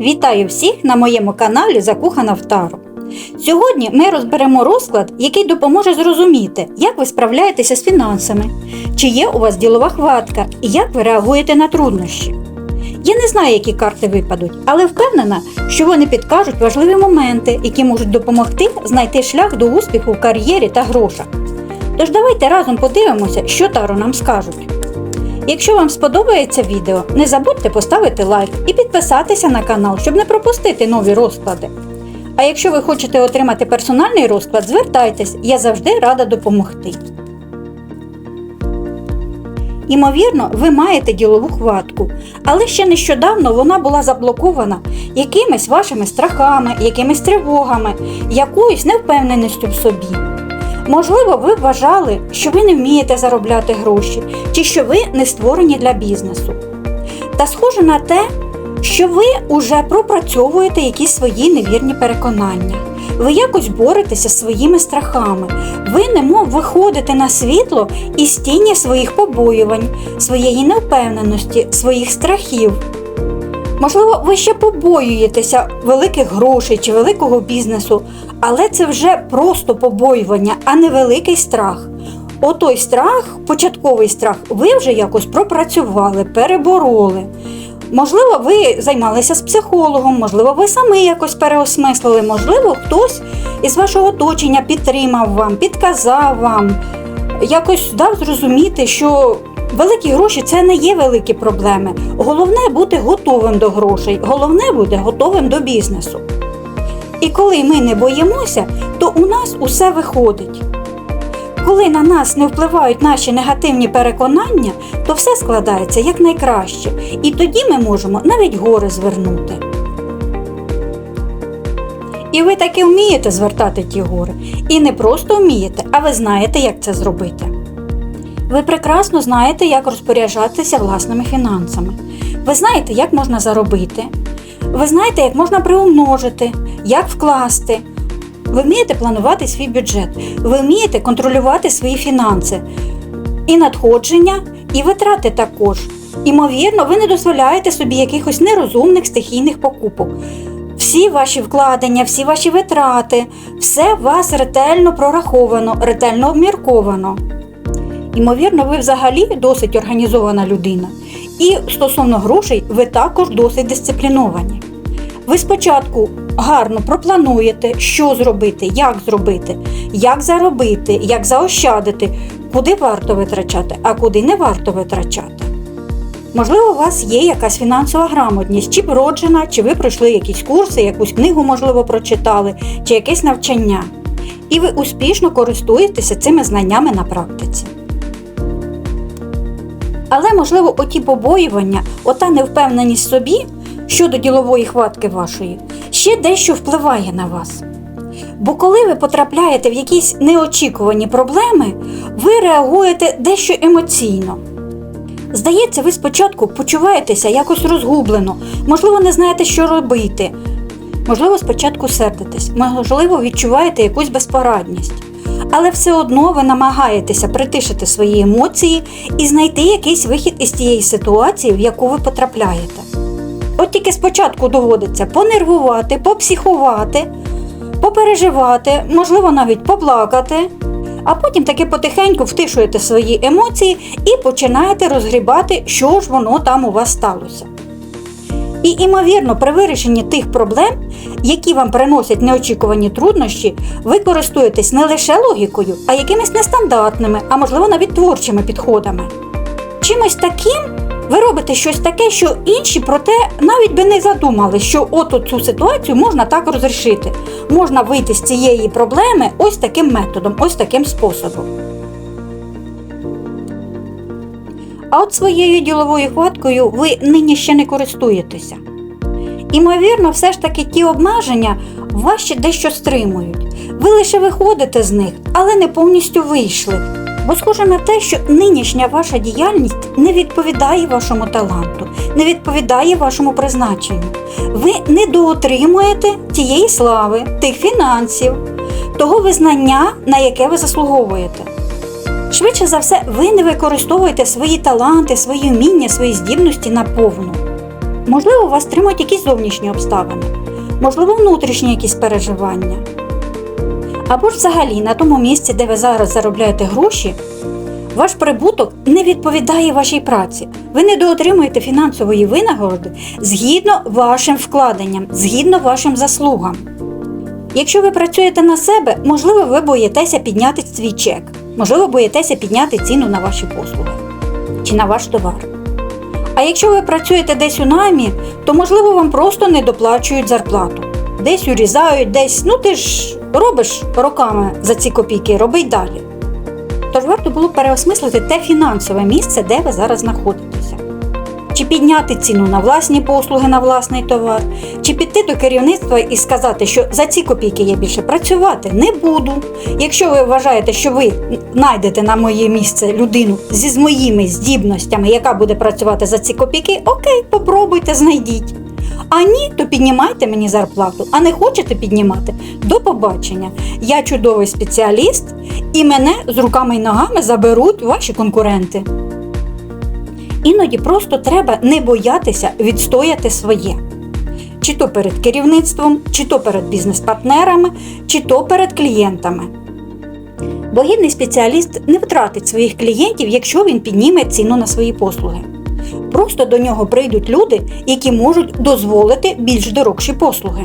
Вітаю всіх на моєму каналі Закухана в Тару. Сьогодні ми розберемо розклад, який допоможе зрозуміти, як ви справляєтеся з фінансами, чи є у вас ділова хватка і як ви реагуєте на труднощі. Я не знаю, які карти випадуть, але впевнена, що вони підкажуть важливі моменти, які можуть допомогти знайти шлях до успіху в кар'єрі та грошах. Тож давайте разом подивимося, що Таро нам скажуть. Якщо вам сподобається відео, не забудьте поставити лайк і підписатися на канал, щоб не пропустити нові розклади. А якщо ви хочете отримати персональний розклад, звертайтесь, я завжди рада допомогти. Імовірно, ви маєте ділову хватку, але ще нещодавно вона була заблокована якимись вашими страхами, якимись тривогами, якоюсь невпевненістю в собі. Можливо, ви вважали, що ви не вмієте заробляти гроші, чи що ви не створені для бізнесу. Та схоже на те, що ви уже пропрацьовуєте якісь свої невірні переконання. Ви якось боретеся зі своїми страхами. Ви немов виходите на світло із тіні своїх побоювань, своєї невпевненості, своїх страхів. Можливо, ви ще побоюєтеся великих грошей чи великого бізнесу, але це вже просто побоювання, а не великий страх. Отой страх, початковий страх, ви вже якось пропрацювали, перебороли. Можливо, ви займалися з психологом, можливо, ви самі якось переосмислили, можливо, хтось із вашого оточення підтримав вам, підказав вам, якось дав зрозуміти, що великі гроші це не є великі проблеми. Головне бути готовим до грошей, головне бути готовим до бізнесу. І коли ми не боїмося, то у нас усе виходить. Коли на нас не впливають наші негативні переконання, то все складається якнайкраще, і тоді ми можемо навіть гори звернути. І ви таки вмієте звертати ті гори. І не просто вмієте, а ви знаєте, як це зробити. Ви прекрасно знаєте, як розпоряджатися власними фінансами. Ви знаєте, як можна заробити. Ви знаєте, як можна приумножити, як вкласти. Ви вмієте планувати свій бюджет, ви вмієте контролювати свої фінанси, і надходження, і витрати також. Імовірно, ви не дозволяєте собі якихось нерозумних стихійних покупок. Всі ваші вкладення, всі ваші витрати, все вас ретельно прораховано, ретельно обмірковано. Імовірно, ви взагалі досить організована людина. І стосовно грошей, ви також досить дисципліновані. Ви спочатку гарно проплануєте, що зробити, як зробити, як заробити, як заощадити, куди варто витрачати, а куди не варто витрачати. Можливо, у вас є якась фінансова грамотність, чи вроджена, чи ви пройшли якісь курси, якусь книгу, можливо, прочитали, чи якесь навчання. І ви успішно користуєтеся цими знаннями на практиці. Але, можливо, оті побоювання, ота невпевненість собі щодо ділової хватки вашої, ще дещо впливає на вас. Бо коли ви потрапляєте в якісь неочікувані проблеми, ви реагуєте дещо емоційно. Здається, ви спочатку почуваєтеся якось розгублено, можливо, не знаєте, що робити. Можливо, спочатку сердитесь, можливо, відчуваєте якусь безпорадність. Але все одно ви намагаєтеся притишити свої емоції і знайти якийсь вихід із тієї ситуації, в яку ви потрапляєте. От тільки спочатку доводиться понервувати, попсіхувати, попереживати, можливо, навіть поплакати, а потім таки потихеньку втишуєте свої емоції і починаєте розгрібати, що ж воно там у вас сталося. І, імовірно, при вирішенні тих проблем, які вам приносять неочікувані труднощі, ви користуєтесь не лише логікою, а якимись нестандартними, а можливо навіть творчими підходами. Чимось таким ви робите щось таке, що інші про те навіть би не задумали, що от цю ситуацію можна так розрішити. Можна вийти з цієї проблеми ось таким методом, ось таким способом. А от своєю діловою хваткою ви нині ще не користуєтеся. Імовірно, все ж таки ті обмеження вас ще дещо стримують. Ви лише виходите з них, але не повністю вийшли. Бо схоже на те, що нинішня ваша діяльність не відповідає вашому таланту, не відповідає вашому призначенню. Ви не доотримуєте тієї слави, тих фінансів, того визнання, на яке ви заслуговуєте. Швидше за все, ви не використовуєте свої таланти, свої вміння, свої здібності наповну. Можливо, вас тримають якісь зовнішні обставини, можливо, внутрішні якісь переживання. Або ж взагалі на тому місці, де ви зараз заробляєте гроші, ваш прибуток не відповідає вашій праці. Ви не доотримуєте фінансової винагороди згідно вашим вкладенням, згідно вашим заслугам. Якщо ви працюєте на себе, можливо, ви боїтеся підняти свій чек, можливо, боїтеся підняти ціну на ваші послуги чи на ваш товар. А якщо ви працюєте десь у наймі, то можливо вам просто не доплачують зарплату. Десь урізають, десь, ну ти ж робиш роками за ці копійки, роби й далі. Тож варто було переосмислити те фінансове місце, де ви зараз знаходитеся. Чи підняти ціну на власні послуги, на власний товар, чи піти до керівництва і сказати, що за ці копійки я більше працювати не буду. Якщо ви вважаєте, що ви знайдете на моє місце людину зі з моїми здібностями, яка буде працювати за ці копійки, окей, попробуйте, знайдіть. А ні, то піднімайте мені зарплату. А не хочете піднімати? До побачення. Я чудовий спеціаліст, і мене з руками й ногами заберуть ваші конкуренти. Іноді просто треба не боятися відстояти своє. Чи то перед керівництвом, чи то перед бізнес-партнерами, чи то перед клієнтами. Бо гідний спеціаліст не втратить своїх клієнтів, якщо він підніме ціну на свої послуги. Просто до нього прийдуть люди, які можуть дозволити більш дорогші послуги.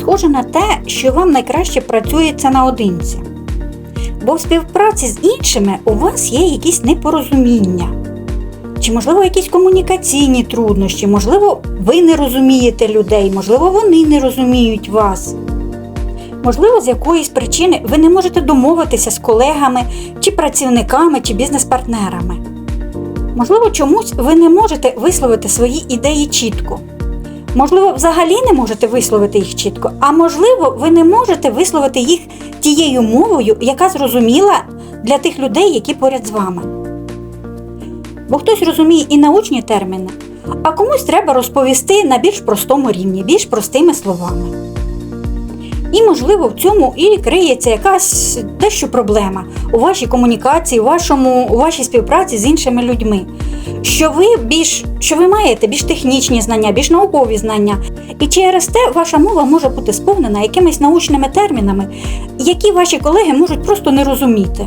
Схоже на те, що вам найкраще працюється наодинці. Бо в співпраці з іншими у вас є якісь непорозуміння. Чи, можливо, якісь комунікаційні труднощі, можливо, ви не розумієте людей, можливо, вони не розуміють вас. Можливо, з якоїсь причини ви не можете домовитися з колегами, чи працівниками, чи бізнес-партнерами. Можливо, чомусь ви не можете висловити свої ідеї чітко. Можливо, взагалі не можете висловити їх чітко, а можливо, ви не можете висловити їх тією мовою, яка зрозуміла для тих людей, які поряд з вами. Бо хтось розуміє і научні терміни, а комусь треба розповісти на більш простому рівні, більш простими словами. І, можливо, в цьому і криється якась дещо проблема у вашій комунікації, у, вашому, у вашій співпраці з іншими людьми. Що ви більш що ви маєте більш технічні знання, більш наукові знання. І через те ваша мова може бути сповнена якимись научними термінами, які ваші колеги можуть просто не розуміти.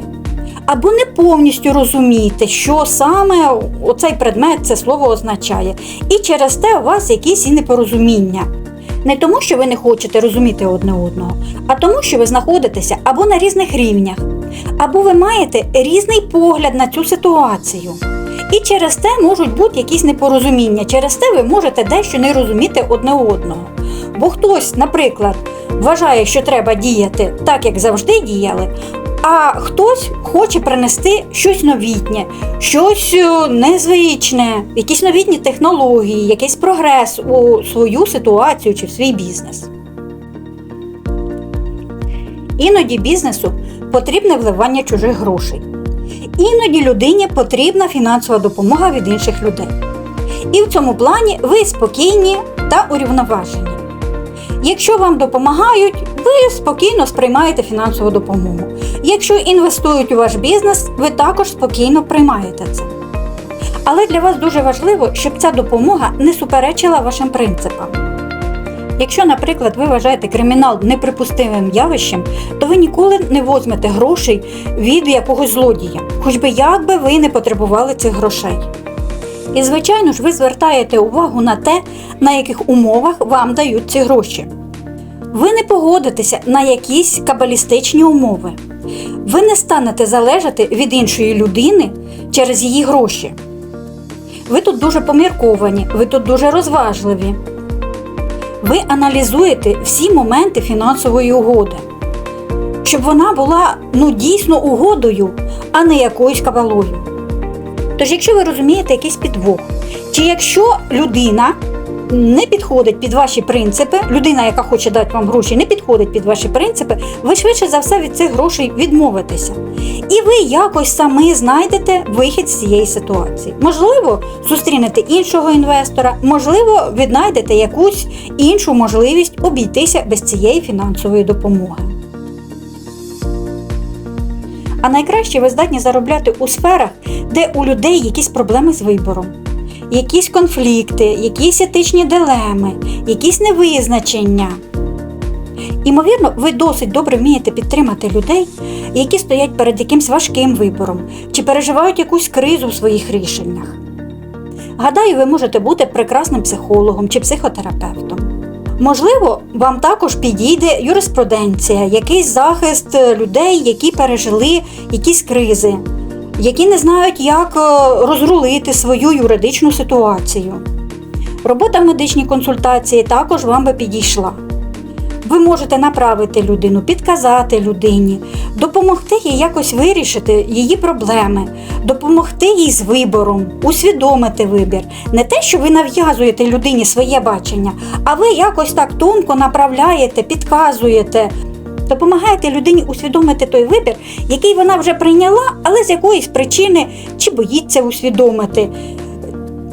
Або не повністю розуміти, що саме оцей предмет це слово означає. І через те у вас якісь і непорозуміння. Не тому, що ви не хочете розуміти одне одного, а тому, що ви знаходитеся або на різних рівнях, або ви маєте різний погляд на цю ситуацію. І через те можуть бути якісь непорозуміння, через те ви можете дещо не розуміти одне одного. Бо хтось, наприклад, вважає, що треба діяти так, як завжди діяли, а хтось хоче принести щось новітнє, щось е, незвичне, якісь новітні технології, якийсь прогрес у свою ситуацію чи в свій бізнес. Іноді бізнесу потрібне вливання чужих грошей. Іноді людині потрібна фінансова допомога від інших людей. І в цьому плані ви спокійні та урівноважені. Якщо вам допомагають, ви спокійно сприймаєте фінансову допомогу. Якщо інвестують у ваш бізнес, ви також спокійно приймаєте це. Але для вас дуже важливо, щоб ця допомога не суперечила вашим принципам. Якщо, наприклад, ви вважаєте кримінал неприпустимим явищем, то ви ніколи не возьмете грошей від якогось злодія, хоч би як би ви не потребували цих грошей. І, звичайно ж, ви звертаєте увагу на те, на яких умовах вам дають ці гроші. Ви не погодитеся на якісь кабалістичні умови. Ви не станете залежати від іншої людини через її гроші. Ви тут дуже помірковані, ви тут дуже розважливі. Ви аналізуєте всі моменти фінансової угоди, щоб вона була ну, дійсно угодою, а не якоюсь кабалою. Тож, якщо ви розумієте якийсь підвох, чи якщо людина не підходить під ваші принципи, людина, яка хоче дати вам гроші, не підходить під ваші принципи, ви швидше за все від цих грошей відмовитеся. І ви якось самі знайдете вихід з цієї ситуації. Можливо, зустрінете іншого інвестора, можливо, віднайдете якусь іншу можливість обійтися без цієї фінансової допомоги. А найкраще ви здатні заробляти у сферах, де у людей якісь проблеми з вибором. Якісь конфлікти, якісь етичні дилеми, якісь невизначення. Імовірно, ви досить добре вмієте підтримати людей, які стоять перед якимсь важким вибором чи переживають якусь кризу в своїх рішеннях. Гадаю, ви можете бути прекрасним психологом чи психотерапевтом. Можливо, вам також підійде юриспруденція, якийсь захист людей, які пережили якісь кризи, які не знають, як е, розрулити свою юридичну ситуацію. Робота в медичній консультації також вам би підійшла. Ви можете направити людину, підказати людині, допомогти їй якось вирішити її проблеми, допомогти їй з вибором, усвідомити вибір. Не те, що ви нав'язуєте людині своє бачення, а ви якось так тонко направляєте, підказуєте, допомагаєте людині усвідомити той вибір, який вона вже прийняла, але з якоїсь причини чи боїться усвідомити,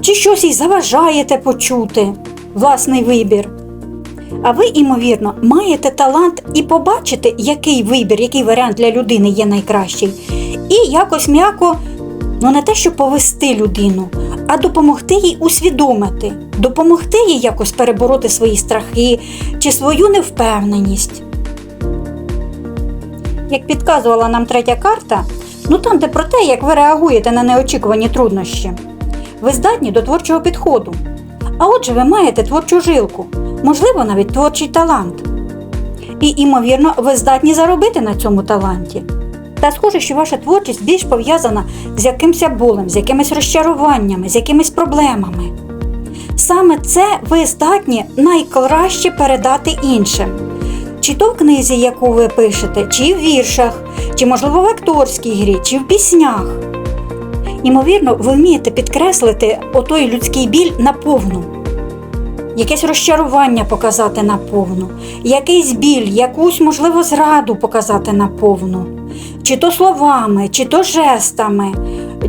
чи щось їй заважаєте почути власний вибір. А ви, ймовірно, маєте талант і побачити, який вибір, який варіант для людини є найкращий, і якось м'яко, ну не те, що повести людину, а допомогти їй усвідомити, допомогти їй якось перебороти свої страхи чи свою невпевненість. Як підказувала нам третя карта, ну там, де про те, як ви реагуєте на неочікувані труднощі, ви здатні до творчого підходу. А отже, ви маєте творчу жилку, можливо, навіть творчий талант. І, імовірно, ви здатні заробити на цьому таланті. Та схоже, що ваша творчість більш пов'язана з якимось болем, з якимись розчаруваннями, з якимись проблемами. Саме це ви здатні найкраще передати іншим. Чи то в книзі, яку ви пишете, чи в віршах, чи, можливо, в акторській грі, чи в піснях. Ймовірно, ви вмієте підкреслити отой людський біль наповну, якесь розчарування показати наповну, якийсь біль, якусь, можливо, зраду показати наповну, чи то словами, чи то жестами,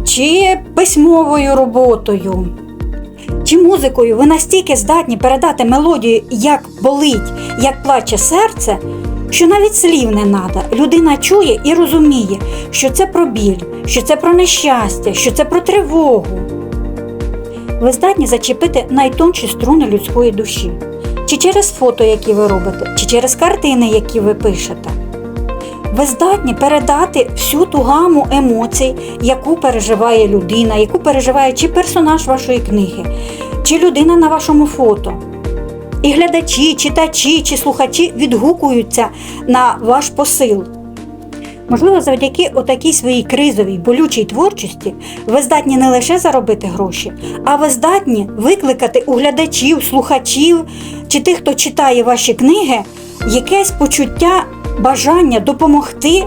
чи письмовою роботою. Чи музикою ви настільки здатні передати мелодію, як болить, як плаче серце, що навіть слів не треба. Людина чує і розуміє, що це про біль, що це про нещастя, що це про тривогу. Ви здатні зачепити найтонші струни людської душі, чи через фото, які ви робите, чи через картини, які ви пишете. Ви здатні передати всю ту гаму емоцій, яку переживає людина, яку переживає чи персонаж вашої книги, чи людина на вашому фото. І глядачі, читачі чи слухачі відгукуються на ваш посил. Можливо, завдяки отакій своїй кризовій, болючій творчості ви здатні не лише заробити гроші, а ви здатні викликати у глядачів, слухачів чи тих, хто читає ваші книги, якесь почуття бажання допомогти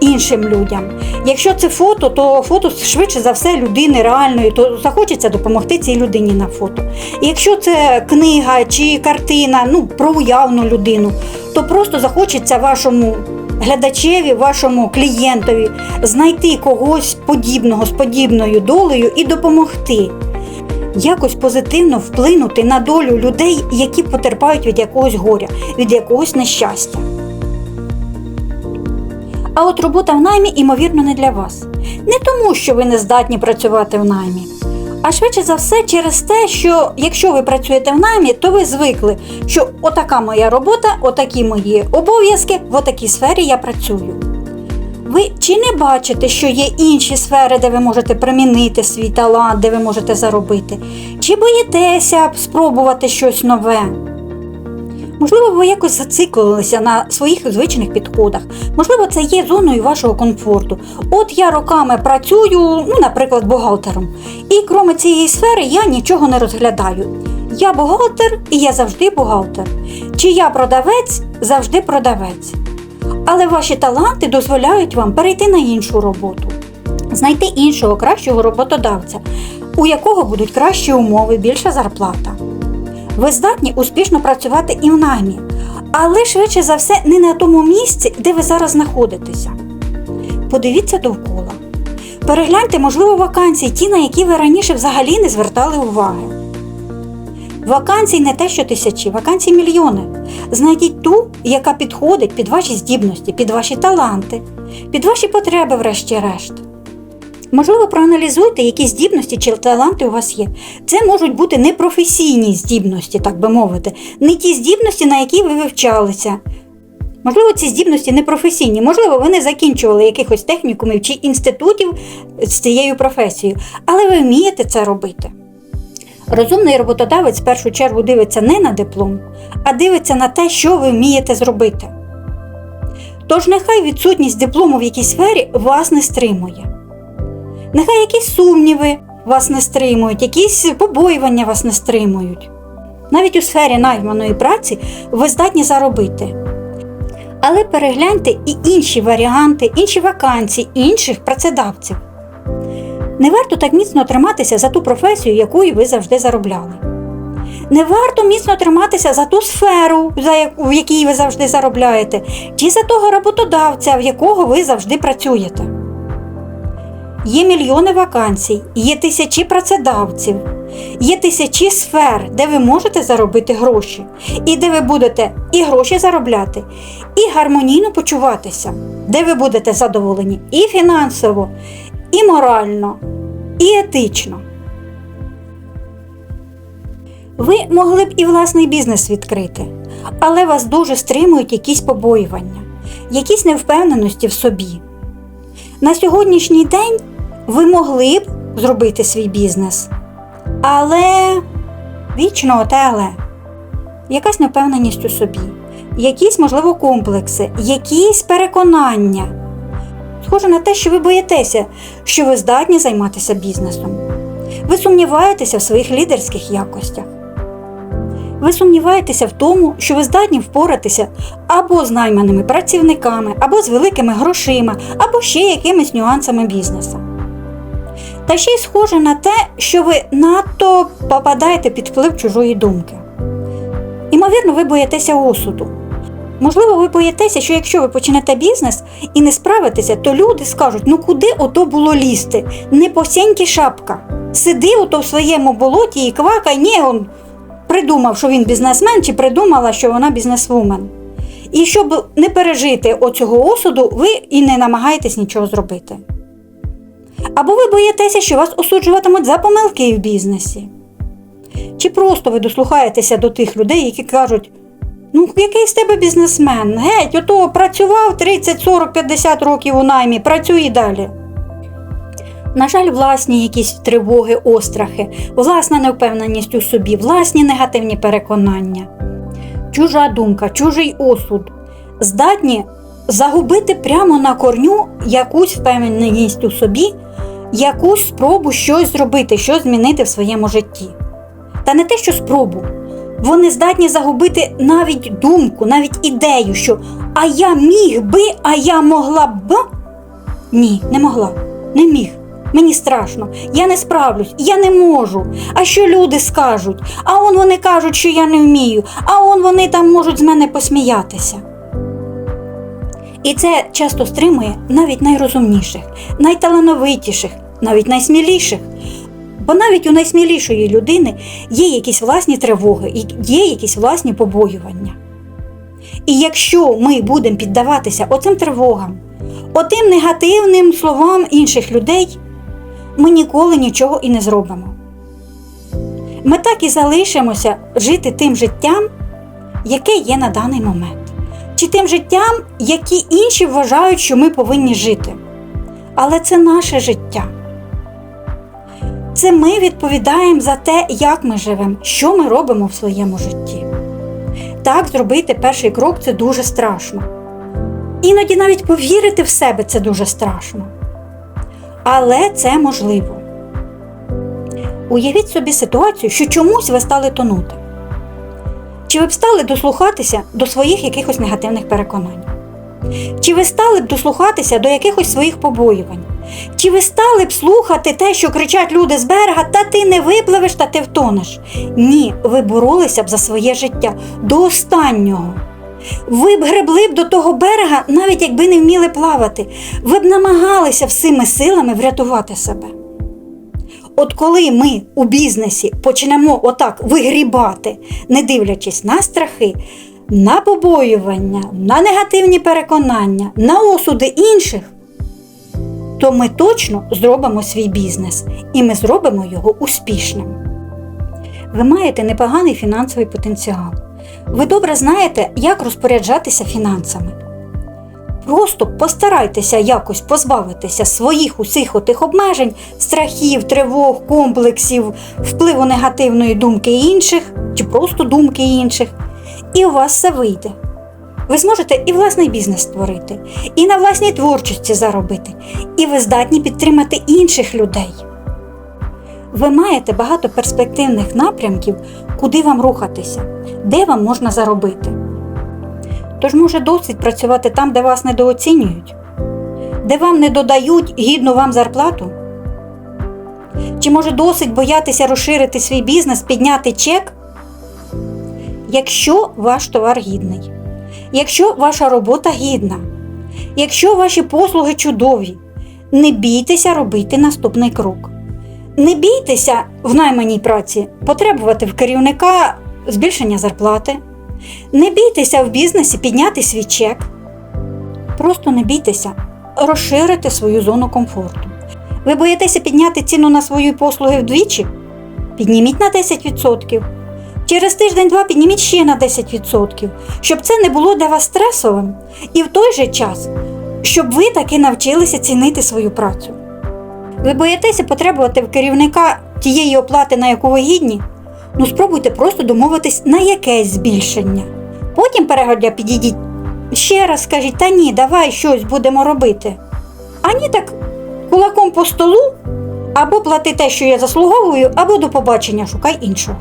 іншим людям. Якщо це фото, то фото швидше за все людини реальної, то захочеться допомогти цій людині на фото. І якщо це книга чи картина, ну про уявну людину, то просто захочеться вашому глядачеві, вашому клієнтові знайти когось подібного з подібною долею і допомогти. Якось позитивно вплинути на долю людей, які потерпають від якогось горя, від якогось нещастя. А от робота в наймі, ймовірно, не для вас. Не тому, що ви не здатні працювати в наймі, а швидше за все через те, що якщо ви працюєте в наймі, то ви звикли, що отака моя робота, отакі мої обов'язки, в отакій сфері я працюю. Ви чи не бачите, що є інші сфери, де ви можете примінити свій талант, де ви можете заробити? Чи боїтеся спробувати щось нове? Можливо, ви якось зациклилися на своїх звичних підходах. Можливо, це є зоною вашого комфорту. От я роками працюю, ну, наприклад, бухгалтером. І крім цієї сфери я нічого не розглядаю. Я бухгалтер і я завжди бухгалтер. Чи я продавець, завжди продавець. Але ваші таланти дозволяють вам перейти на іншу роботу, знайти іншого кращого роботодавця, у якого будуть кращі умови, більша зарплата. Ви здатні успішно працювати і в наймі, але швидше за все не на тому місці, де ви зараз знаходитеся. Подивіться довкола. Перегляньте, можливо, вакансії, ті, на які ви раніше взагалі не звертали уваги. Вакансій не те, що тисячі, вакансій мільйони. Знайдіть ту, яка підходить під ваші здібності, під ваші таланти, під ваші потреби, врешті-решт. Можливо, проаналізуйте, які здібності чи таланти у вас є. Це можуть бути непрофесійні здібності, так би мовити, не ті здібності, на які ви вивчалися. Можливо, ці здібності непрофесійні, можливо, ви не закінчували якихось технікумів чи інститутів з цією професією, але ви вмієте це робити. Розумний роботодавець в першу чергу дивиться не на диплом, а дивиться на те, що ви вмієте зробити. Тож нехай відсутність диплому в якійсь сфері вас не стримує. Нехай якісь сумніви вас не стримують, якісь побоювання вас не стримують. Навіть у сфері найманої праці ви здатні заробити. Але перегляньте і інші варіанти, інші вакансії інших працедавців. Не варто так міцно триматися за ту професію, якою ви завжди заробляли. Не варто міцно триматися за ту сферу, в якій ви завжди заробляєте, чи за того роботодавця, в якого ви завжди працюєте. Є мільйони вакансій, є тисячі працедавців, є тисячі сфер, де ви можете заробити гроші, і де ви будете і гроші заробляти, і гармонійно почуватися, де ви будете задоволені і фінансово, і морально, і етично. Ви могли б і власний бізнес відкрити, але вас дуже стримують якісь побоювання, якісь невпевненості в собі. На сьогоднішній день ви могли б зробити свій бізнес, але вічно оте але. Якась невпевненість у собі, якісь, можливо, комплекси, якісь переконання. Схоже на те, що ви боїтеся, що ви здатні займатися бізнесом. Ви сумніваєтеся в своїх лідерських якостях. Ви сумніваєтеся в тому, що ви здатні впоратися або з найманими працівниками, або з великими грошима, або ще якимись нюансами бізнесу. Та ще й схоже на те, що ви надто попадаєте під вплив чужої думки. Імовірно, ви боїтеся осуду. Можливо, ви боїтеся, що якщо ви почнете бізнес і не справитеся, то люди скажуть: ну куди ото було лізти? Не посіньки шапка. Сиди ото в своєму болоті і квакай, ні, он придумав, що він бізнесмен, чи придумала, що вона бізнесвумен. І щоб не пережити оцього осуду, ви і не намагаєтесь нічого зробити. Або ви боїтеся, що вас осуджуватимуть за помилки в бізнесі. Чи просто ви дослухаєтеся до тих людей, які кажуть, ну, який з тебе бізнесмен? Геть, ото працював 30, 40, 50 років у наймі, працюй і далі. На жаль, власні якісь тривоги, острахи, власна невпевненість у собі, власні негативні переконання, чужа думка, чужий осуд здатні загубити прямо на корню якусь впевненість у собі, якусь спробу щось зробити, щось змінити в своєму житті. Та не те, що спробу. Вони здатні загубити навіть думку, навіть ідею, що а я міг би, а я могла б. Ні, не могла, не міг. Мені страшно, я не справлюсь, я не можу. А що люди скажуть? А он вони кажуть, що я не вмію, а он вони там можуть з мене посміятися. І це часто стримує навіть найрозумніших, найталановитіших, навіть найсміліших. Бо навіть у найсмілішої людини є якісь власні тривоги, є якісь власні побоювання. І якщо ми будемо піддаватися оцим тривогам, отим негативним словам інших людей, ми ніколи нічого і не зробимо. Ми так і залишимося жити тим життям, яке є на даний момент, чи тим життям, які інші вважають, що ми повинні жити. Але це наше життя. Це ми відповідаємо за те, як ми живемо, що ми робимо в своєму житті. Так, зробити перший крок це дуже страшно. Іноді навіть повірити в себе це дуже страшно. Але це можливо. Уявіть собі ситуацію, що чомусь ви стали тонути. Чи ви б стали дослухатися до своїх якихось негативних переконань? Чи ви стали б дослухатися до якихось своїх побоювань? Чи ви стали б слухати те, що кричать люди з берега, та ти не випливеш, та ти втонеш? Ні, ви боролися б за своє життя до останнього. Ви б гребли б до того берега, навіть якби не вміли плавати. Ви б намагалися всіми силами врятувати себе. От коли ми у бізнесі почнемо отак вигрібати, не дивлячись на страхи, на побоювання, на негативні переконання, на осуди інших, то ми точно зробимо свій бізнес і ми зробимо його успішним. Ви маєте непоганий фінансовий потенціал. Ви добре знаєте, як розпоряджатися фінансами. Просто постарайтеся якось позбавитися своїх усіх отих обмежень, страхів, тривог, комплексів, впливу негативної думки інших чи просто думки інших, і у вас все вийде. Ви зможете і власний бізнес створити, і на власній творчості заробити, і ви здатні підтримати інших людей. Ви маєте багато перспективних напрямків, куди вам рухатися, де вам можна заробити. Тож може досить працювати там, де вас недооцінюють, де вам не додають гідну вам зарплату? Чи може досить боятися розширити свій бізнес, підняти чек? Якщо ваш товар гідний, якщо ваша робота гідна, якщо ваші послуги чудові, не бійтеся робити наступний крок. Не бійтеся в найманій праці потребувати в керівника збільшення зарплати. Не бійтеся в бізнесі підняти свій чек. Просто не бійтеся розширити свою зону комфорту. Ви боїтеся підняти ціну на свої послуги вдвічі? Підніміть на 10%. Через тиждень-два підніміть ще на 10%, щоб це не було для вас стресовим. І в той же час, щоб ви таки навчилися цінити свою працю. Ви боїтеся потребувати в керівника тієї оплати, на яку ви гідні? Ну спробуйте просто домовитись на якесь збільшення. Потім перегодя підійдіть ще раз скажіть, та ні, давай щось будемо робити. А ні так кулаком по столу, або плати те, що я заслуговую, або до побачення шукай іншого.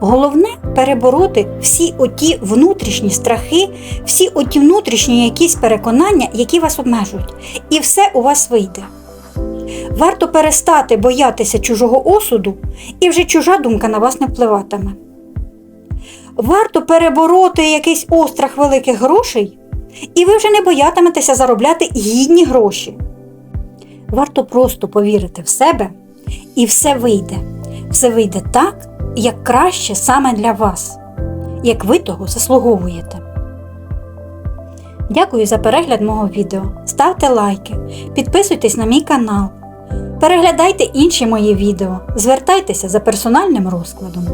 Головне перебороти всі оті внутрішні страхи, всі оті внутрішні якісь переконання, які вас обмежують, і все у вас вийде. Варто перестати боятися чужого осуду, і вже чужа думка на вас не впливатиме. Варто перебороти якийсь острах великих грошей, і ви вже не боятиметеся заробляти гідні гроші. Варто просто повірити в себе, і все вийде. Все вийде так, як краще саме для вас, як ви того заслуговуєте. Дякую за перегляд мого відео. Ставте лайки, підписуйтесь на мій канал, переглядайте інші мої відео, звертайтеся за персональним розкладом.